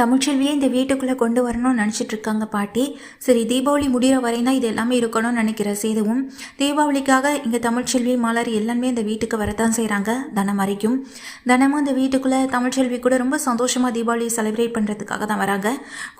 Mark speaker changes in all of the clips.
Speaker 1: தமிழ்ச்செல்வியை இந்த வீட்டுக்குள்ளே கொண்டு வரணும்னு நினச்சிட்டு இருக்காங்க பாட்டி. சரி தீபாவளி முடிகிற வரையும் தான் இது எல்லாமே இருக்கணும்னு நினைக்கிற சேதுவும் தீபாவளிக்காக இங்கே தமிழ்ச்செல்வி மலர் எல்லாமே இந்த வீட்டுக்கு வரத்தான் செய்கிறாங்க தனம் வரைக்கும். தினமும் இந்த வீட்டுக்குள்ளே தமிழ்ச்செல்வி கூட ரொம்ப சந்தோஷமாக தீபாவளி செலிப்ரேட் பண்ணுறதுக்காக தான் வராங்க.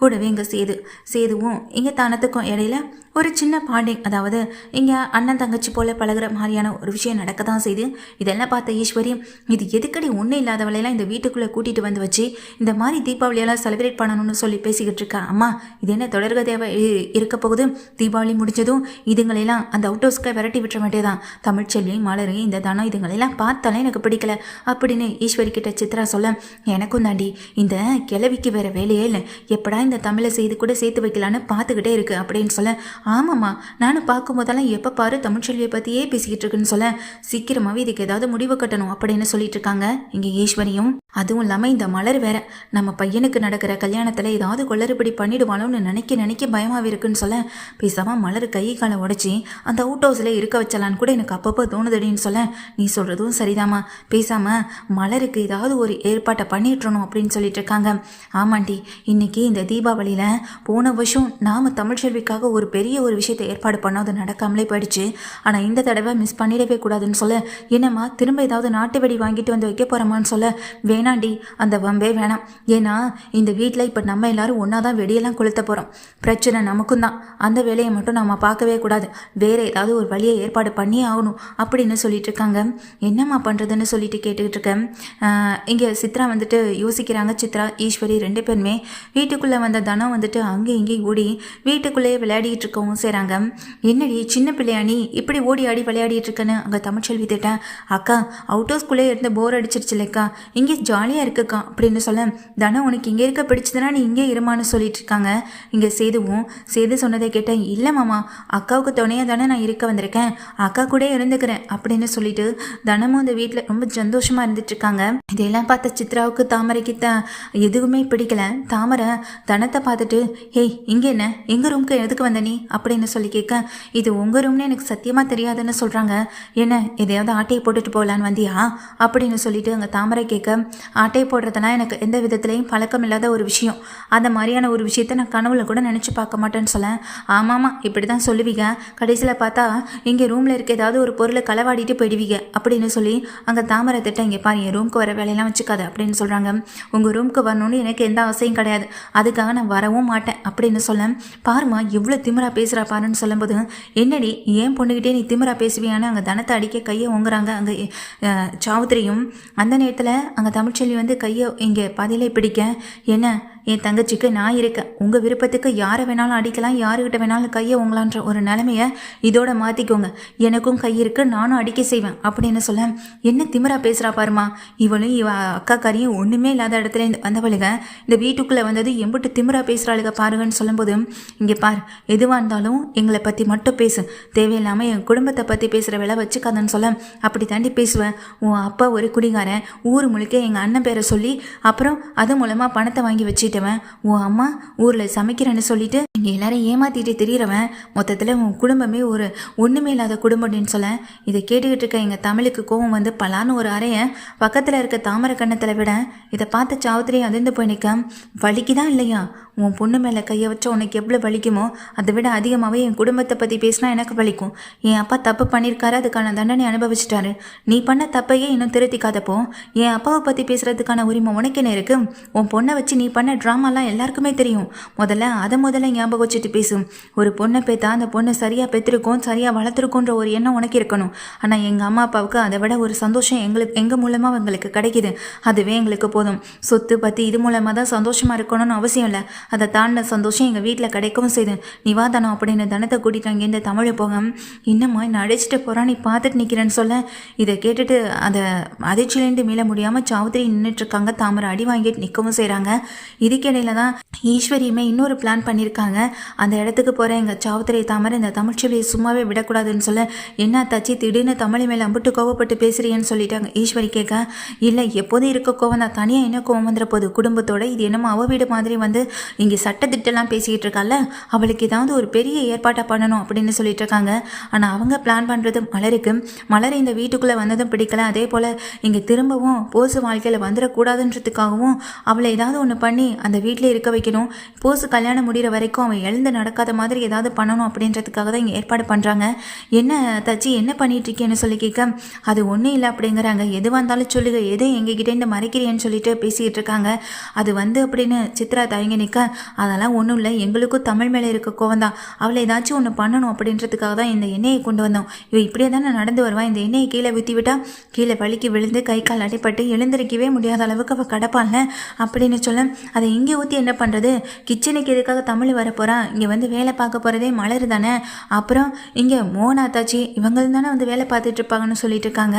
Speaker 1: கூடவே இங்கே சேது சேதுவும் இங்கே தனத்துக்கும் இடையில ஒரு சின்ன பாண்டிங் அதாவது இங்கே அண்ணன் தங்கச்சி போல பழகுற மாதிரியான ஒரு விஷயம் நடக்க தான் செய்யுது இதெல்லாம் பார்த்த ஈஸ்வரி இது எதுக்கடி ஒன்றும் இல்லாதவளையெல்லாம் இந்த வீட்டுக்குள்ளே கூட்டிகிட்டு வந்து வச்சு இந்த மாதிரி தீபாவளியெல்லாம் செலிப்ரேட் பண்ணணும்னு சொல்லி பேசிக்கிட்டு இருக்கா? அம்மா இது என்ன தொடர்கதையாக இ- இருக்க போகுது. தீபாவளி முடிஞ்சதும் இதுங்களெல்லாம் அந்த அவுட் ஹவுஸ்க்கு விரட்டி விட்டுற வேண்டியதான் தமிழ்ச்செல்வி மலரு இந்த தனம் இதுங்களெல்லாம் பார்த்தாலே எனக்கு பிடிக்கல அப்படின்னு ஈஸ்வரி கிட்ட சித்ரா சொல்ல எனக்கும் தாண்டி இந்த கிழவிக்கு வேற வேலையே இல்லை. எப்படா இந்த தமிழை செய்து கூட சேர்த்து வைக்கலான்னு பார்த்துக்கிட்டே இருக்கு அப்படின்னு சொல்ல ஆமாம்மா. நானும் பார்க்கும்போதெல்லாம் எப்போ பாரு தமிழ்ச்செல்வியை பற்றியே பேசிக்கிட்டு இருக்குன்னு சொல்ல சீக்கிரமாகவே இதுக்கு ஏதாவது முடிவு கட்டணும் அப்படின்னு சொல்லிட்டு இருக்காங்க. இங்கே ஈஸ்வரியும் அதுவும் இல்லாமல் இந்த மலர் வேற. நம்ம பையனுக்கு நடக்கிற கல்யாணத்தில் ஏதாவது கொள்ளறுபடி பண்ணிடுவாளோன்னு நினைக்க நினைக்க பயமாகவே இருக்குன்னு சொல்ல. பேசாமல் மலர் கை காலை உடச்சி அந்த அவுட் ஹவுஸில் இருக்க வச்சலான்னு கூட எனக்கு அப்பப்போ தோணுதடின்னு சொல்ல. நீ சொல்கிறதும் சரிதாம்மா. பேசாமல் மலருக்கு ஏதாவது ஒரு ஏற்பாட்டை பண்ணிட்டுறணும் அப்படின்னு சொல்லிட்டு இருக்காங்க. ஆமாண்டி இன்னைக்கு இந்த தீபாவளியில் போன வருஷம் நாம் தமிழ்ச்செல்விக்காக ஒரு பெரிய ஒரு விஷயத்தை ஏற்பாடு பண்ணோம். அது நடக்காமலே போயிடுச்சு. ஆனால் இந்த தடவை மிஸ் பண்ணிடவே கூடாதுன்னு சொல்ல. என்னம்மா திரும்ப ஏதாவது நாட்டு வெடி வாங்கிட்டு வந்து வைக்க போகிறோமான்னு சொல்ல. வேணாண்டி அந்த வம்பே வேணாம். ஏன்னா இந்த வீட்டில் இப்போ நம்ம எல்லாரும் ஒன்றா தான் வெடியெல்லாம் கொளுத்த போகிறோம் பிரச்சனை நமக்கும் தான் அந்த வேலையை மட்டும் நம்ம பார்க்கவே கூடாது. வேறு ஏதாவது ஒரு வழியை ஏற்பாடு பண்ணியே ஆகணும் அப்படின்னு சொல்லிட்டு இருக்காங்க. என்னம்மா பண்ணுறதுன்னு சொல்லிட்டு கேட்டுக்கிட்டு இருக்கேன் இங்கே சித்ரா வந்துட்டு யோசிக்கிறாங்க. சித்ரா ஈஸ்வரி ரெண்டு பேருமே வீட்டுக்குள்ளே வந்த தனம் வந்துட்டு அங்கேயும் இங்கேயும் ஓடி வீட்டுக்குள்ளேயே விளையாடிட்டு இருக்கவும் செய்கிறாங்க என்னடி சின்ன பிள்ளையா நீ? இப்படி ஓடி ஆடி விளையாடிட்டு இருக்கேன்னு அங்கே தமிழ்ச்செல்வி திட்டேன் அக்கா அவுட் ஹவுஸ்குள்ளே இருந்து போர் அடிச்சிருச்சு இல்லைக்கா இங்கே ஜாலியாக இருக்குக்கா அப்படின்னு சொல்ல தானே உனக்கு இங்கே இருக்க பிடிச்சதுன்னா நீ இங்கே இருமான்னு சொல்லிட்டு இருக்காங்க. இங்கே சேதுவும் சேது சொன்னதை கேட்டேன் இல்லை மாமா அக்காவுக்கு துணையாக தானே நான் இருக்க வந்திருக்கேன். அக்கா கூட இருந்துக்கிறேன் அப்படின்னு சொல்லிட்டு தனமும் இந்த வீட்டில் ரொம்ப சந்தோஷமாக இருந்துட்டு இருக்காங்க. இதெல்லாம் பார்த்த சித்ராவுக்கு தாமரைக்கு த எதுவுமே பிடிக்கல. தாமரை தனத்தை பார்த்துட்டு ஹேய் இங்கே என்ன? எங்கள் ரூம்க்கு எதுக்கு வந்த நீ? அப்படின்னு சொல்லி கேட்க இது உங்கள் ரூம்னு எனக்கு சத்தியமாக தெரியாதுன்னு சொல்கிறாங்க என்ன எதையாவது ஆட்டையை போட்டுட்டு போகலான்னு வந்தியா? அப்படின்னு சொல்லிட்டு அங்கே தாமரை கேட்க ஆட்டையை போடுறதுனா எனக்கு எந்த விதத்துலேயும் பழக்கம் இல்லாத ஒரு விஷயம். அந்த மாதிரியான ஒரு விஷயத்த நான் கனவுல கூட நினச்சி பார்க்க மாட்டேன்னு சொல்ல ஆமாம்மா இப்படி தான் சொல்லுவீங்க. கடைசியில் பார்த்தா இங்கே ரூமில் இருக்க ஏதாவது ஒரு பொருளை களவாடிட்டு போயிடுவீங்க அப்படின்னு சொல்லி அங்கே தாமரை திட்டம் இங்கே பாரு என் ரூமுக்கு வர வேலையெல்லாம் வச்சுக்காத அப்படின்னு சொல்கிறாங்க உங்கள் ரூமுக்கு வரணும்னு எனக்கு எந்த அவசியம் கிடையாது. அதுக்காக நான் வரவும் மாட்டேன் அப்படின்னு சொல்ல பாருமா எவ்வளோ திமிரா பேசுகிறா பாருன்னு சொல்லும்போது என்னடி ஏன் பொண்ணுக்கிட்டே நீ திமிரா பேசுவியான்னு அங்கே தனத்தை அடிக்க கையை ஓங்குறாங்க. அங்கே சாவுத்திரியும் அந்த நேரத்தில் அங்கே தமிழ்ச்செல்வி வந்து கையை இங்கே பதிலை பிடிக்க. என்ன? என் தங்கச்சிக்கு நான் இருக்கேன். உங்கள் விருப்பத்துக்கு யாரை வேணாலும் அடிக்கலாம் யாருக்கிட்ட வேணாலும் கையை உங்களான்ற ஒரு நிலைமையை இதோட மாற்றிக்கோங்க எனக்கும் கை இருக்கு நானும் அடிக்க செய்வேன் அப்படின்னு சொல்ல என்ன திமிரா பேசுகிறா பாருமா இவளும் இவ அக்கா கறியும் ஒன்றுமே இல்லாத இடத்துல இருந்து வந்தவளுங்க இந்த வீட்டுக்குள்ளே வந்தது எம்பிட்டு திமிரா பேசுகிறாளுங்க பாருங்கன்னு சொல்லும்போது இங்கே பார் எதுவாக இருந்தாலும் எங்களை பற்றி மட்டும் பேசு. தேவையில்லாமல் என் குடும்பத்தை பற்றி பேசுகிற வேலை வச்சுக்காதன்னு சொல்ல அப்படி தாண்டி பேசுவேன் உன் அப்பா ஒரு குடிகாரன் ஊர் முழுக்க எங்கள் அண்ணன் பேரை சொல்லி அப்புறம் அது மூலமாக பணத்தை வாங்கி வச்சுட்டு வச்சுட்டவன் உன் அம்மா ஊரில் சமைக்கிறேன்னு சொல்லிட்டு இங்கே எல்லாரும் ஏமாத்திட்டு திரியிறவன் மொத்தத்தில் உன் குடும்பமே ஒரு ஒன்றுமே இல்லாத குடும்பம்னு சொல்ல. இதை கேட்டுக்கிட்டு இருக்க எங்கள் தமிழுக்கு கோவம் வந்து பலான்னு ஒரு அறைய பக்கத்தில் இருக்க தாமரை கண்ணத்தில் விட இதை பார்த்த சாவுத்திரி அதிர்ந்து போய் நிற்க வலிக்குதான் இல்லையா? உன் பொண்ணு மேலே கையை வச்சா உனக்கு எவ்வளோ வலிக்குமோ அதை விட அதிகமாகவே என் குடும்பத்தை பற்றி பேசினா எனக்கு வலிக்கும். என் அப்பா தப்பு பண்ணியிருக்காரு அதுக்கான தண்டனை அனுபவிச்சிட்டாரு. நீ பண்ண தப்பையே இன்னும் திருத்திக்காதப்போ என் அப்பாவை பற்றி பேசுகிறதுக்கான உரிமை உனக்கு என்ன இருக்கு? உன் பொண்ணை வச்சு நீ பண்ண ட்ராமாலாம் எல்லாருக்குமே தெரியும். முதல்ல அதை முதல்ல ஞாபகம் வச்சுட்டு பேசும் ஒரு பொண்ணை பேத்தா அந்த பொண்ணு சரியாக பெற்றிருக்கோம் சரியாக வளர்த்துருக்கோன்ற ஒரு எண்ணம் உனக்கு இருக்கணும். ஆனால் எங்கள் அம்மா அப்பாவுக்கு அதை விட ஒரு சந்தோஷம் எங்களுக்கு எங்கள் மூலமாக எங்களுக்கு கிடைக்குது. அதுவே எங்களுக்கு போதும். சொத்து பற்றி இது மூலமாக தான் சந்தோஷமாக இருக்கணும்னு அவசியம் இல்லை. அதை தாண்டின சந்தோஷம் எங்கள் வீட்டில் கிடைக்கவும் செய்து. நிவாதனம் அப்படின்னு தனத்தை கூட்டிட்டு அங்கேருந்து தமிழை போக. இன்னமும் என்ன அடிச்சுட்டு போகிறா நீ பார்த்துட்டு நிற்கிறேன்னு சொல்ல. இதை கேட்டுட்டு அதை அதிர்ச்சியிலேருந்து மீள முடியாமல் சாவுத்திரி நின்றுட்டு இருக்காங்க. தாமரை அடி வாங்கிட்டு நிற்கவும் செய்கிறாங்க இதுக்கிடையில தான் ஈஸ்வரியுமே இன்னொரு பிளான் பண்ணியிருக்காங்க அந்த இடத்துக்கு போகிற எங்கள் சாவுத்திரை தாமரை இந்த தமிழ்ச்செவியை சும்மாவே விடக்கூடாதுன்னு சொல்ல. என்ன தச்சி திடீர்னு தமிழ் மேலே அம்பிட்டு கோவப்பட்டு பேசுகிறீங்கன்னு சொல்லிட்டாங்க. ஈஸ்வரி கேட்க இல்லை எப்போதும் இருக்க கோவம் தான் தனியாக என்ன கோவம் வந்துட போகுது? குடும்பத்தோட இது என்னமோ அவ வீடு மாதிரி வந்து இங்கே சட்டத்திட்டம்லாம் பேசிக்கிட்டு இருக்கால அவளுக்கு ஏதாவது ஒரு பெரிய ஏற்பாட்டை பண்ணணும் அப்படின்னு சொல்லிட்டு இருக்காங்க. ஆனால் அவங்க பிளான் பண்ணுறது மலருக்கு. மலர் இந்த வீட்டுக்குள்ளே வந்ததும் பிடிக்கல. அதே போல் இங்கே திரும்பவும் போசு வாழ்க்கையில் வந்துடக்கூடாதுன்றதுக்காகவும் அவளை ஏதாவது ஒன்று பண்ணி அந்த வீட்டில் இருக்க வைக்கணும். போசு கல்யாணம் முடிகிற வரைக்கும் அவன் எழுந்து நடக்காத மாதிரி ஏதாவது பண்ணணும் அப்படின்றதுக்காக தான் இங்கே ஏற்பாடு பண்ணுறாங்க என்ன தச்சி என்ன பண்ணிட்டு இருக்கேன்னு சொல்லி கேட்க அது ஒன்றும் இல்லை அப்படிங்கிறாங்க. எது வந்தாலும் சொல்லுங்க. எதை எங்ககிட்டேருந்து மறைக்கிறேன்னு சொல்லிட்டு பேசிக்கிட்டு இருக்காங்க. அது வந்து அப்படின்னு சித்ரா தயங்கி நிற்க அதெல்லாம் ஒன்றும் இல்லை. எங்களுக்கும் தமிழ் மேலே இருக்க கோவம் தான். அவளை ஏதாச்சும் ஒன்று பண்ணணும் அப்படின்றதுக்காக தான் இந்த எண்ணெயை கொண்டு வந்தோம். இவ இப்படியே தானே நடந்து வருவா. இந்த எண்ணெயை கீழே ஊற்றி விட்டால் கீழே வலிக்கு விழுந்து கை கால் அடிபட்டு எழுந்திருக்கவே முடியாத அளவுக்கு அவள் கடப்பான்ல அப்படின்னு சொல்ல அதை இங்கே ஊற்றி என்ன பண்ணுறது கிச்சனுக்கு எதுக்காக தமிழ் வரப்போகிறான் இங்கே வந்து வேலை பார்க்க போகிறதே மலர் தானே. அப்புறம் இங்கே மோனா தாச்சி இவங்க தானே வந்து வேலை பார்த்துட்டு இருப்பாங்கன்னு சொல்லிட்டு இருக்காங்க.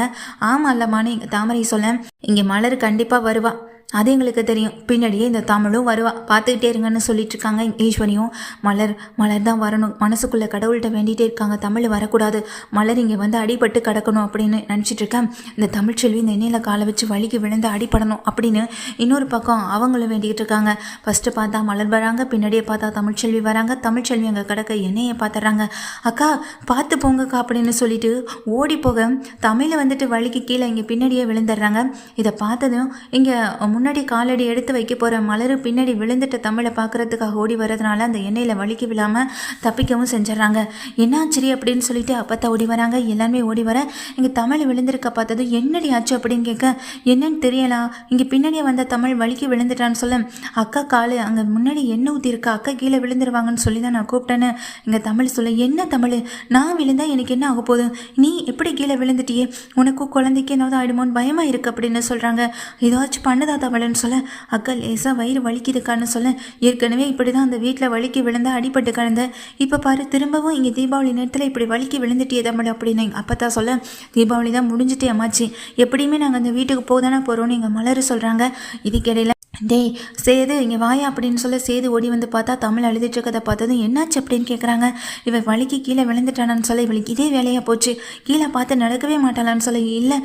Speaker 1: ஆமாம் இல்லம்மான்னு இங்கே தாமரை சொல்ல இங்கே மலர் கண்டிப்பாக வருவாள் அது எங்களுக்கு தெரியும். பின்னாடியே இந்த தமிழும் வருவா. பார்த்துக்கிட்டே இருங்கன்னு சொல்லிட்டு இருக்காங்க ஈஸ்வரியும். மலர் மலர் தான் வரணும். மனசுக்குள்ளே கடவுள்கிட்ட வேண்டிகிட்டே இருக்காங்க. தமிழ் வரக்கூடாது. மலர் இங்கே வந்து அடிபட்டு கிடக்கணும் அப்படின்னு நினச்சிட்டு இருக்கேன் இந்த தமிழ்ச்செல்வி இந்த எண்ணெயில் காலை வச்சு வலிக்கு விழுந்து அடிபடணும் அப்படின்னு இன்னொரு பக்கம் அவங்களும் வேண்டிக்கிட்டு இருக்காங்க. ஃபஸ்ட்டு பார்த்தா மலர் வராங்க. பின்னாடியே பார்த்தா தமிழ்ச்செல்வி வராங்க. தமிழ்ச்செல்வி அங்கே கிடக்க எண்ணெயை பார்த்துட்றாங்க அக்கா பார்த்து போங்கக்கா அப்படின்னு சொல்லிட்டு ஓடி போக தமிழை வந்துட்டு வலிக்கு கீழே இங்கே பின்னாடியே விழுந்துடுறாங்க. இதை பார்த்ததும் இங்கே முன்னாடி காலடி எடுத்து வைக்க போகிற மலர் பின்னாடி விழுந்துட்ட தமிழை பார்க்கறதுக்காக ஓடி வரதுனால அந்த எண்ணெயில் வலிக்கு விழாமல் தப்பிக்கவும் செஞ்சிடறாங்க. என்ன ஆச்சரி அப்படின்னு சொல்லிட்டு அப்பத்தா ஓடி வராங்க. எல்லாருமே ஓடி வர இங்கே தமிழ் விழுந்திருக்க பார்த்தது என்னடி ஆச்சு அப்படின்னு கேட்க என்னன்னு தெரியலாம் இங்கே பின்னாடியே வந்த தமிழ் வலிக்கு விழுந்துட்டான்னு சொல்ல அக்கா காலு அங்கே முன்னாடி எண்ணெய் ஊற்றிருக்கா அக்கா கீழே விழுந்துருவாங்கன்னு சொல்லி தான் நான் கூப்பிட்டேன்னு இங்கே தமிழ் சொல்ல என்ன தமிழ்? நான் விழுந்தா எனக்கு என்ன ஆக போதும் நீ எப்படி கீழே விழுந்துட்டியே? உனக்கும் குழந்தைக்கு ஏதாவது ஆயிடுமோன்னு பயமாக இருக்கு அப்படின்னு சொல்கிறாங்க ஏதாச்சும் பண்ணுதா தமிழ்னு சொல்ல அக்கா லேசாக வயிறு வலிக்குதுக்கான்னு சொல்ல ஏற்கனவே இப்படி தான் அந்த வீட்டில் வலிக்கு விழுந்தா அடிபட்டு கிடந்த. இப்போ பாரு திரும்பவும் இங்கே தீபாவளி நேரத்தில் இப்படி வலிக்கு விழுந்துட்டியே தமிழ் அப்படின்னு அப்போ தான் சொல்ல தீபாவளி தான் முடிஞ்சிட்டே அம்மாச்சி. எப்படியுமே நாங்கள் அந்த வீட்டுக்கு போதானே போகிறோம்னு எங்கள் மலர் சொல்கிறாங்க இதுக்கிடையில் டேய் சேது இங்கே வாயா அப்படின்னு சொல்ல சேது ஓடி வந்து பார்த்தா தமிழ் அழுதுட்டு இருக்கதை பார்த்ததும் என்னாச்சு? அப்படின்னு கேட்குறாங்க இவன் வலிக்கு கீழே விழுந்துட்டானான்னு சொல்ல இவளுக்கு இதே வேலையாக போச்சு. கீழே பார்த்து நடக்கவே மாட்டாளான்னு சொல்ல இல்லை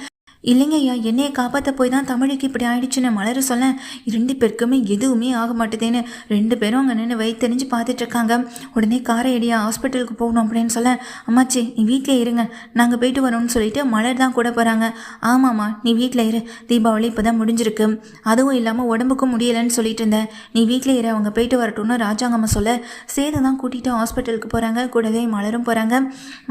Speaker 1: இல்லைங்க ஐயா என்னையை காப்பாற்ற போய் தான் தமிழுக்கு இப்படி ஆயிடுச்சுன்னு மலர சொல்ல. ரெண்டு பேருக்குமே எதுவுமே ஆக மாட்டேதேன்னு ரெண்டு பேரும் அங்கே நின்று வயிற்றுறிஞ்சு பார்த்துட்டு இருக்காங்க உடனே காரை அடியா ஹாஸ்பிட்டலுக்கு போகணும் அப்படின்னு சொல்ல அம்மாச்சி நீ வீட்டில் இருங்க. நாங்கள் போயிட்டு வரோம்னு சொல்லிட்டு மலர் தான் கூட போகிறாங்க ஆமாம்மா நீ வீட்டில் இரு. தீபாவளி இப்போ தான் முடிஞ்சிருக்கு. அதுவும் இல்லாமல் உடம்புக்கும் முடியலைன்னு சொல்லிட்டு இருந்தேன். நீ வீட்டில் இரு அவங்க போயிட்டு வரட்டும்னு ராஜாங்கம்மா சொல்ல சேது தான் கூட்டிகிட்டு ஹாஸ்பிட்டலுக்கு போகிறாங்க கூடவே மலரும் போகிறாங்க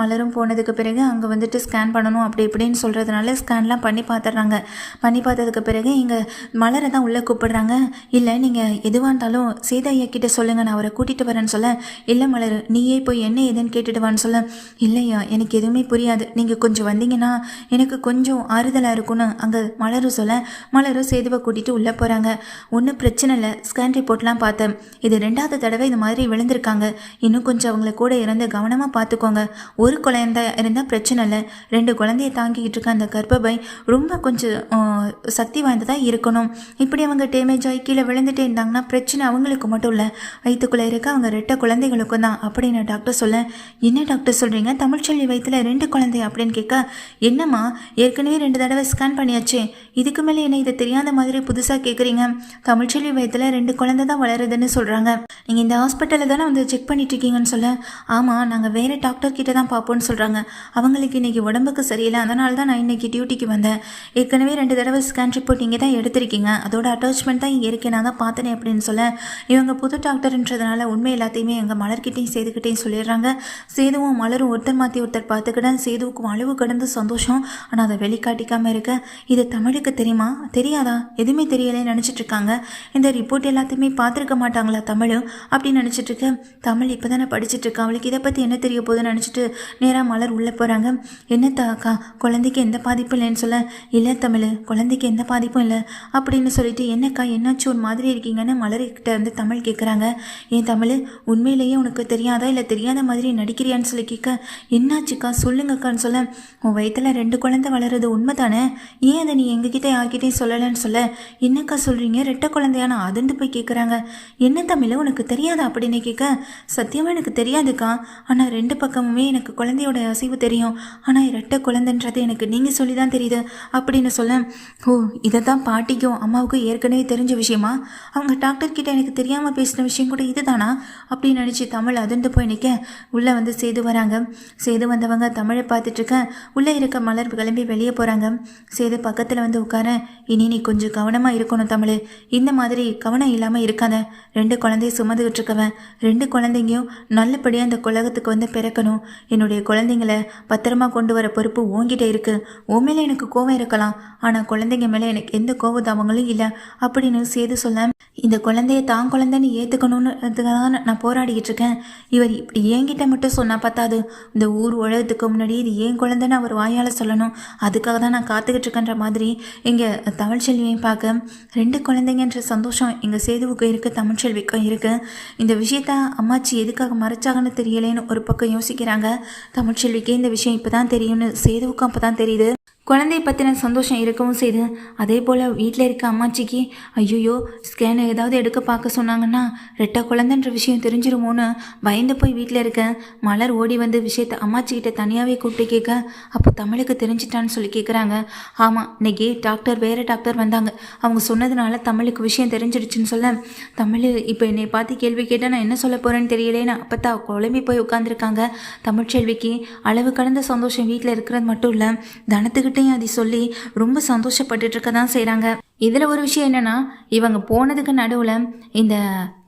Speaker 1: மலரும் போனதுக்கு பிறகு அங்கே வந்துட்டு ஸ்கேன் பண்ணணும் அப்படி இப்படின்னு சொல்கிறதுனால ஸ்கேன்லாம் பண்ணி பார்த்துட்றாங்க பண்ணி பார்த்ததுக்கு பிறகு இங்கே மலரை தான் உள்ளே கூப்பிடுறாங்க. இல்லை நீங்கள் எதுவாக இருந்தாலும் சீதா ஐயா சொல்லுங்கள் நான் அவரை கூட்டிகிட்டு வரேன்னு சொல்ல. இல்லை மலர் நீயே போய் என்ன ஏதுன்னு கேட்டுடுவான்னு சொல்ல. இல்லையா எனக்கு எதுவுமே புரியாது. நீங்கள் கொஞ்சம் வந்தீங்கன்னா எனக்கு கொஞ்சம் ஆறுதலாக இருக்கும்னு அங்கே மலரும் சொல்ல மலரும் சேதுவை கூட்டிகிட்டு உள்ளே போகிறாங்க ஒன்றும் பிரச்சனை இல்லை. ஸ்கேன் ரிப்போர்ட்லாம் பார்த்தேன். இது ரெண்டாவது தடவை இது மாதிரி விழுந்திருக்காங்க. இன்னும் கொஞ்சம் அவங்கள கூட இருந்து கவனமாக பார்த்துக்கோங்க ஒரு குழந்தை இருந்தால் பிரச்சனை இல்லை. ரெண்டு குழந்தைய தாங்கிக்கிட்டு இருக்க அந்த கர்ப்பபை ரொம்ப கொஞ்சம் சக்தி வாய்ந்ததாக இருக்கணும். இப்படி அவங்க டேமேஜ் ஆகி கீழே விழுந்துட்டே இருந்தாங்கன்னா பிரச்சனை அவங்களுக்கு மட்டும் இல்லை. வயிற்றுக்குள்ளே இருக்க அவங்க ரெட்ட குழந்தைகளுக்கும் தான் அப்படின்னு டாக்டர் சொல்ல என்ன டாக்டர் சொல்கிறீங்க தமிழ்ச்செல்வி வயிற்றில் ரெண்டு குழந்தை அப்படின்னு கேட்க என்னம்மா ஏற்கனவே ரெண்டு தடவை ஸ்கேன் பண்ணியாச்சு. இதுக்கு மேலே என்ன இதை தெரியாத மாதிரி புதுசாக கேட்குறீங்க தமிழ்ச்செல்வி வயிற்றில் ரெண்டு குழந்தை தான் வளருதுன்னு சொல்கிறாங்க நீங்கள் இந்த ஹாஸ்பிட்டலில் தானே வந்து செக் பண்ணிட்டு இருக்கீங்கன்னு சொல்ல ஆமாம் நாங்கள் வேறு டாக்டர் கிட்ட தான் பார்ப்போம்னு சொல்கிறாங்க அவங்களுக்கு இன்னைக்கு உடம்புக்கு சரியில்லை. அதனால தான் நான் இன்னைக்கு டியூட்டிக்கு வந்தேன். ஏற்கனவே ரெண்டு தடவை ஸ்கேன் ரிப்போர்ட் இங்கே தான் எடுத்திருக்கீங்க. அதோட அட்டாச்மெண்ட் தான் இங்கே இருக்கேன் நான் தான் பார்த்தேனே அப்படின்னு சொல்ல இவங்க புது டாக்டர்ன்றதுனால உண்மை எல்லாத்தையுமே எங்கள் மலர்கிட்டையும் சேதுக்கிட்டையும் சொல்லிடுறாங்க. சேதுவும் மலரும் ஒருத்தர் மாற்றி ஒருத்தர் பார்த்துக்கிட்டேன் சேதுவுக்கும் அளவு கடந்து சந்தோஷம். ஆனால் அதை வெளிக்காட்டிக்காமல் இருக்க இது தமிழுக்கு தெரியுமா? தெரியாதா? எதுவுமே தெரியலைன்னு நினச்சிட்டு இருக்காங்க. இந்த ரிப்போர்ட் எல்லாத்தையுமே பார்த்துருக்க மாட்டாங்களா தமிழும் அப்படின்னு நினச்சிட்டு தமிழ் இப்போ தானே படிச்சுட்டு இருக்கா? அவளுக்கு இதை பற்றி என்ன தெரிய போகுதுன்னு நினச்சிட்டு நேராக மலர் உள்ளே போகிறாங்க என்னத்தா அக்கா குழந்தைக்கு எந்த பாதிப்பும் இல்லைன்னு சொல்ல இல்லை தமிழ் குழந்தைக்கு எந்த பாதிப்பும் இல்லை அப்படின்னு சொல்லிட்டு என்னக்கா என்னாச்சு? ஒரு மாதிரி இருக்கீங்கன்னு மலர்கிட்ட வந்து தமிழ் கேட்குறாங்க ஏன் தமிழ் உண்மையிலேயே உனக்கு தெரியாதா? இல்லை தெரியாத மாதிரி நடிக்கிறியான்னு சொல்லி கேட்க என்னாச்சுக்கா? சொல்லுங்கக்கான்னு சொல்ல உன் வயித்துல ரெண்டு குழந்தை வளருது. உண்மைதானே? ஏன் அதை நீ எங்ககிட்ட யார்கிட்டையும் சொல்லலைன்னு சொல்ல? என்னக்கா சொல்கிறீங்க ரெட்டை குழந்தையான அதுண்டு போய் கேட்குறாங்க என்ன தமிழ் உனக்கு தெரியாதா? அப்படின்னு கேட்க சத்தியமாக எனக்கு தெரியாதுக்கா. ஆனால் ரெண்டு பக்கமுமே எனக்கு குழந்தையோட அசைவு தெரியும். ஆனால் ரெட்டை குழந்தைன்றது எனக்கு நீங்கள் சொல்லி தான் தெரியுது. தெரியுது அப்படின்னு சொல்ல ஓ இதை தான் பாட்டிக்கும் அம்மாவுக்கும் ஏற்கனவே தெரிஞ்ச விஷயமா? அவங்க டாக்டர்கிட்ட எனக்கு தெரியாமல் பேசின விஷயம் கூட இதுதானா? அப்படின்னு நினச்சி தமிழ் அதிர்ந்து போய் நிற்க உள்ளே வந்து சேது வராங்க. சேது வந்தவங்க தமிழை பார்த்துட்ருக்க உள்ளே இருக்க மலர் கிளம்பி வெளியே போகிறாங்க சேது பக்கத்தில் வந்து உட்கார இனி நீ கொஞ்சம் கவனமாக இருக்கணும் தமிழ். இந்த மாதிரி கவனம் இல்லாமல் இருக்காத. ரெண்டு குழந்தைய சுமந்துக்கிட்டு இருக்கவன். ரெண்டு குழந்தைங்களும் நல்லபடியாக அந்த குலகத்துக்கு வந்து பிறக்கணும். என்னுடைய குழந்தைங்கள பத்திரமா கொண்டு வர பொறுப்பு ஓங்கிட்டே இருக்கு. உண்மையில எனக்கு எனக்கு கோவம் இருக்கலாம். ஆனால் குழந்தைங்க மேலே எனக்கு எந்த கோபதாபங்களும் இல்லை. அப்படின்னு சேது சொல்ல இந்த குழந்தைய தான் குழந்தைன்னு ஏற்றுக்கணும்னு தான் நான் போராடிக்கிட்டு இருக்கேன். இவர் இப்படி என்கிட்ட மட்டும் சொன்னால் பத்தாது. இந்த ஊர் உலகத்துக்கு முன்னாடி இது ஏன் குழந்தைன்னு அவர் வாயால் சொல்லணும். அதுக்காக தான் நான் காத்துக்கிட்டு இருக்கேன்ற மாதிரி இங்கே தமிழ்ச்செல்வியையும் பார்க்க ரெண்டு குழந்தைங்கன்ற சந்தோஷம் எங்கள் சேதுவுக்கும் இருக்குது தமிழ்ச்செல்விக்கும் இருக்குது இந்த விஷயத்த அம்மாச்சி எதுக்காக மறைச்சாங்கன்னு தெரியலேன்னு ஒரு பக்கம் யோசிக்கிறாங்க. தமிழ்ச்செல்விக்கு இந்த விஷயம் இப்போ தான் தெரியும்னு சேதுவுக்கும் அப்போ தான் தெரியுது. குழந்தைய பற்றின சந்தோஷம் இருக்கவும் செய்யுது அதே போல் வீட்டில் இருக்க அம்மாச்சிக்கு ஐயோ ஸ்கேனை ஏதாவது எடுக்க பார்க்க சொன்னாங்கன்னா ரெட்டை குழந்தைன்ற விஷயம் தெரிஞ்சிருமோன்னு பயந்து போய் வீட்டில் இருக்க மலர் ஓடி வந்து விஷயத்தை அம்மாச்சிக்கிட்ட தனியாகவே கூப்பிட்டு கேட்க அப்போ தமிழுக்கு தெரிஞ்சிட்டான்னு சொல்லி கேட்குறாங்க ஆமாம் இன்னைக்கு டாக்டர் வேறு டாக்டர் வந்தாங்க. அவங்க சொன்னதுனால தமிழுக்கு விஷயம் தெரிஞ்சிடுச்சுன்னு சொல்ல தமிழ் இப்போ என்னை பார்த்து கேள்வி கேட்டால் நான் என்ன சொல்ல போகிறேன்னு தெரியலேன்னு அப்போ தான் குழம்பி போய் உட்காந்துருக்காங்க தமிழ்ச்செல்விக்கு அளவு கடந்த சந்தோஷம் வீட்டில் இருக்கிறது மட்டும் இல்லை தனத்துக்கிட்டையும் அதை சொல்லி ரொம்ப சந்தோஷப்பட்டுட்டு இருக்க தான் செய்கிறாங்க இதில் ஒரு விஷயம் என்னென்னா இவங்க போனதுக்கு நடுவில் இந்த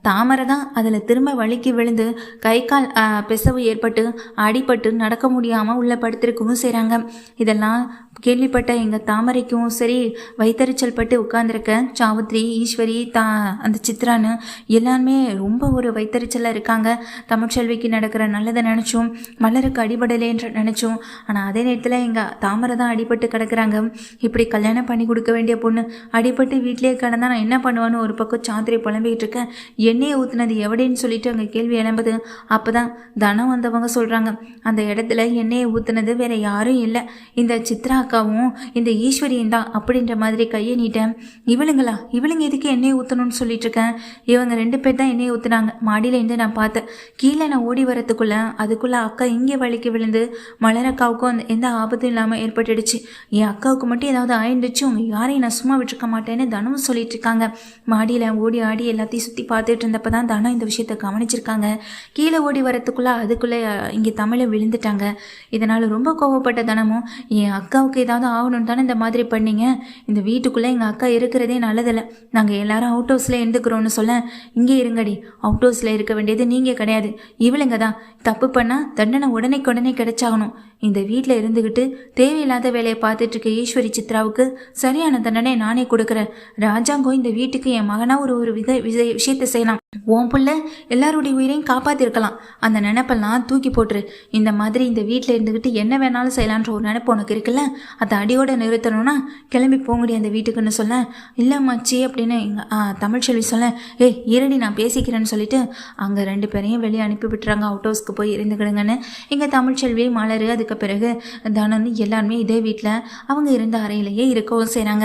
Speaker 1: தாமரை தான் அதில் திரும்ப வழுக்கி விழுந்து கை கால் பிசவு ஏற்பட்டு அடிபட்டு நடக்க முடியாமல் உள்ளே படுத்திருக்கவும் செய்கிறாங்க இதெல்லாம் கேள்விப்பட்ட எங்கள் தாமரைக்கும் சரி வைத்தறிச்சல் பட்டு உட்காந்துருக்க சாவித்ரி ஈஸ்வரி தா அந்த சித்ரான்னு எல்லாருமே ரொம்ப ஒரு வைத்தறிச்சலாக இருக்காங்க. தமிழ்ச்செல்விக்கு நடக்கிற நல்லதை நினச்சோம் மலருக்கு அடிபடலேன்ற நினச்சோம் ஆனால் அதே நேரத்தில் எங்கள் தாமரை தான் அடிபட்டு கிடக்குறாங்க. இப்படி கல்யாணம் பண்ணி கொடுக்க வேண்டிய பொண்ணு அடிபட்டு வீட்டிலேயே கிடந்தா நான் என்ன பண்ணுவேன்னு ஒரு பக்கம் சாத்திரை புலம்பிக்கிட்டு இருக்கேன். எண்ணெயை ஊற்றுனது எவடின்னு சொல்லிட்டு அங்கே கேள்வி எழும்புது. அப்போ தான் தனம் வந்தவங்க சொல்கிறாங்க அந்த இடத்துல எண்ணெயை ஊற்றுனது வேற யாரும் இல்லை. இந்த சித்ரா அக்காவும் இந்த ஈஸ்வரியும் தான் அப்படின்ற மாதிரி கையை நீட்டேன். இவளுங்களா? இவளுங்க எதுக்கு எண்ணெயை ஊற்றணும்னு சொல்லிட்டு இருக்கேன்? இவங்க ரெண்டு பேர் தான் எண்ணெய் ஊற்றுனாங்க மாடியிலேருந்து நான் பார்த்தேன். கீழே நான் ஓடி வரத்துக்குள்ள அதுக்குள்ள அக்கா இங்கே வலிக்கு விழுந்து மலர் அக்காவுக்கும் அந்த எந்த ஆபத்தும் இல்லாமல் ஏற்பட்டுடுச்சு. என் அக்காவுக்கு மட்டும் ஏதாவது ஆயிடுச்சு உங்க யாரையும் நான் சும்மா விட்டுருக்க மாட்டேன்னு தனமும் சொல்லிட்டு இருக்காங்க. மாடியில் ஓடி ஆடி எல்லாத்தையும் சுற்றி பார்த்துட்டு இருந்தப்போ தான் தானா இந்த விஷயத்த கவனிச்சிருக்காங்க. கீழே ஓடி வரத்துக்குள்ளே அதுக்குள்ளே இங்கே தமிழை விழுந்துட்டாங்க. இதனால் ரொம்ப கோவப்பட்ட தனமும் என் அக்காவுக்கு ஏதாவது ஆகணும்னு தானே இந்த மாதிரி பண்ணீங்க? இந்த வீட்டுக்குள்ளே எங்கள் அக்கா இருக்கிறதே நல்லதில்லை. நாங்கள் எல்லாரும் அவுட் ஹவுஸில் இருந்துக்கிறோன்னு சொல்ல இங்கே இருங்கடி. அவுட் ஹவுஸில் இருக்க வேண்டியது நீங்கள் கிடையாது. இவளுங்க தான். தப்பு பண்ணால் தண்டனை உடனே உடனே கிடைச்சாகணும். இந்த வீட்டில் இருந்துக்கிட்டு தேவையில்லாத வேலையை பார்த்துட்டு இருக்க ஈஸ்வரி சித்ராவுக்கு சரியான தண்டனை நானே கொடுக்குறேன். ராஜாங்கம் இந்த வீட்டுக்கு என் மகனா ஒரு ஒரு வித வித விஷயத்தை செய்யலாம். உன் பிள்ளை எல்லாருடைய உயிரையும் காப்பாத்திருக்கலாம். அந்த நினைப்பெல்லாம் தூக்கி போட்டுரு. இந்த மாதிரி இந்த வீட்டில் இருந்துக்கிட்டு என்ன வேணாலும் செய்யலான்ற ஒரு நினைப்பு உனக்கு இருக்குல்ல? அதை அடியோட நிறுத்தணும்னா கிளம்பி போங்கடி அந்த வீட்டுக்குன்னு சொல்ல. இல்லை மச்சி அப்படின்னு எங்கள் தமிழ்ச்செல்வி சொல்ல. ஏய் இருடி நான் பேசிக்கிறேன்னு சொல்லிட்டு அங்கே ரெண்டு பேரையும் வெளியே அனுப்பி விட்டுறாங்க. அவுட் ஹவுஸ்க்கு போய் இருந்துக்கிடுங்கன்னு எங்கள் தமிழ்ச்செல்வி மலர். அது அதுக்கு பிறகு தனன் எல்லாருமே இதே வீட்டில் அவங்க இருந்த அறையிலேயே இருக்கவும் செய்கிறாங்க